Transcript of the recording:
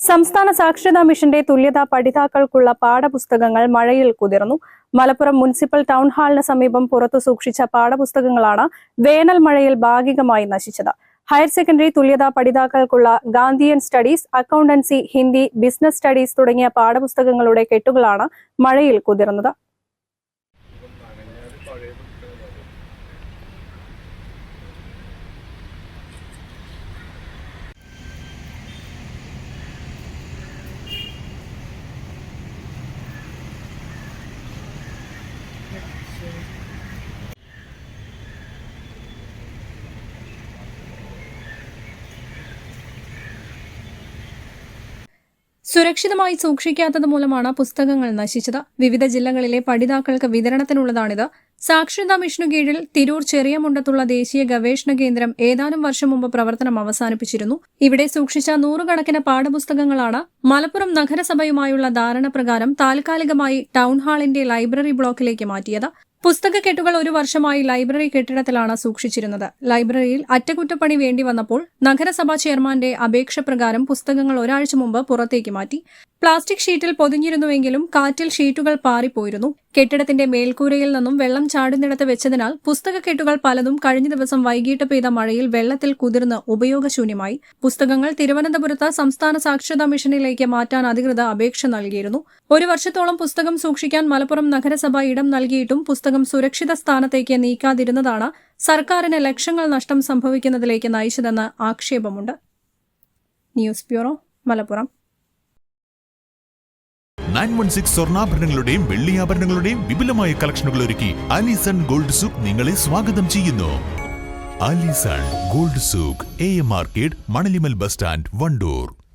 സംസ്ഥാന സാക്ഷരതാ മിഷന്റെ തുല്യതാ പഠിതാക്കൾക്കുള്ള പാഠപുസ്തകങ്ങൾ മഴയിൽ കുതിർന്നു. മലപ്പുറം മുനിസിപ്പൽ ടൗൺ ഹാളിന് സമീപം പുറത്തു സൂക്ഷിച്ച പാഠപുസ്തകങ്ങളാണ് വേനൽ മഴയിൽ ഭാഗികമായി നശിച്ചത്. ഹയർ സെക്കൻഡറി തുല്യതാ പഠിതാക്കൾക്കുള്ള Gandhian studies accountancy Hindi business studies തുടങ്ങിയ പാഠപുസ്തകങ്ങളുടെ കെട്ടുകളാണ് മഴയിൽ കുതിർന്നത്. സുരക്ഷിതമായി സൂക്ഷിക്കാത്തത് മൂലമാണ് പുസ്തകങ്ങൾ നശിച്ചത്. വിവിധ ജില്ലകളിലെ പഠിതാക്കൾക്ക് വിതരണത്തിനുള്ളതാണിത്. സാക്ഷരതാ മിഷനു കീഴിൽ തിരൂർ ചെറിയ മുണ്ടത്തുള്ള ദേശീയ ഗവേഷണ കേന്ദ്രം ഏതാനും വർഷം മുമ്പ് പ്രവർത്തനം അവസാനിപ്പിച്ചിരുന്നു. ഇവിടെ സൂക്ഷിച്ച നൂറുകണക്കിന് പാഠപുസ്തകങ്ങളാണ് മലപ്പുറം നഗരസഭയുമായുള്ള ധാരണ പ്രകാരം താൽക്കാലികമായി ടൗൺ ഹാളിന്റെ ലൈബ്രറി ബ്ലോക്കിലേക്ക് മാറ്റിയത്. പുസ്തകക്കെട്ടുകൾ ഒരു വർഷമായി ലൈബ്രറി കെട്ടിടത്തിലാണ് സൂക്ഷിച്ചിരുന്നത്. ലൈബ്രറിയിൽ അറ്റകുറ്റപ്പണി വേണ്ടി വന്നപ്പോൾ നഗരസഭാ ചെയർമാന്റെ അപേക്ഷ പ്രകാരം പുസ്തകങ്ങൾ ഒരാഴ്ച മുമ്പ് പുറത്തേക്ക് മാറ്റി. പ്ലാസ്റ്റിക് ഷീറ്റിൽ പൊതിഞ്ഞിരുന്നുവെങ്കിലും കാറ്റിൽ ഷീറ്റുകൾ പാറിപ്പോയിരുന്നു. കെട്ടിടത്തിന്റെ മേൽക്കൂരയിൽ നിന്നും വെള്ളം ചാടുന്നിടത്ത് വെച്ചതിനാൽ പുസ്തക കെട്ടുകൾ പലതും കഴിഞ്ഞ ദിവസം വൈകിട്ട് പെയ്ത മഴയിൽ വെള്ളത്തിൽ കുതിർന്ന് ഉപയോഗശൂന്യമായി. പുസ്തകങ്ങൾ തിരുവനന്തപുരത്ത് സംസ്ഥാന സാക്ഷരതാ മിഷനിലേക്ക് മാറ്റാൻ അധികൃതർ അപേക്ഷ നൽകിയിരുന്നു. ഒരു വർഷത്തോളം പുസ്തകം സൂക്ഷിക്കാൻ മലപ്പുറം നഗരസഭ ഇടം നൽകിയിട്ടും പുസ്തകം സുരക്ഷിത സ്ഥാനത്തേക്ക് നീക്കാതിരുന്നതാണ് സർക്കാരിന് ലക്ഷങ്ങൾ നഷ്ടം സംഭവിക്കുന്നതിലേക്ക് നയിച്ചതെന്ന് ആക്ഷേപമുണ്ട്. News bureau Malappuram. സ്വർണാഭരണങ്ങളുടെയും വെള്ളിയാഭരണങ്ങളുടെയും വിപുലമായ കളക്ഷനുകൾ ഒരുക്കി അലിസൺ ഗോൾഡ് സൂക്ക് നിങ്ങളെ സ്വാഗതം ചെയ്യുന്നു. Alison gold souk A M market Manalimal bus stand Wandoor.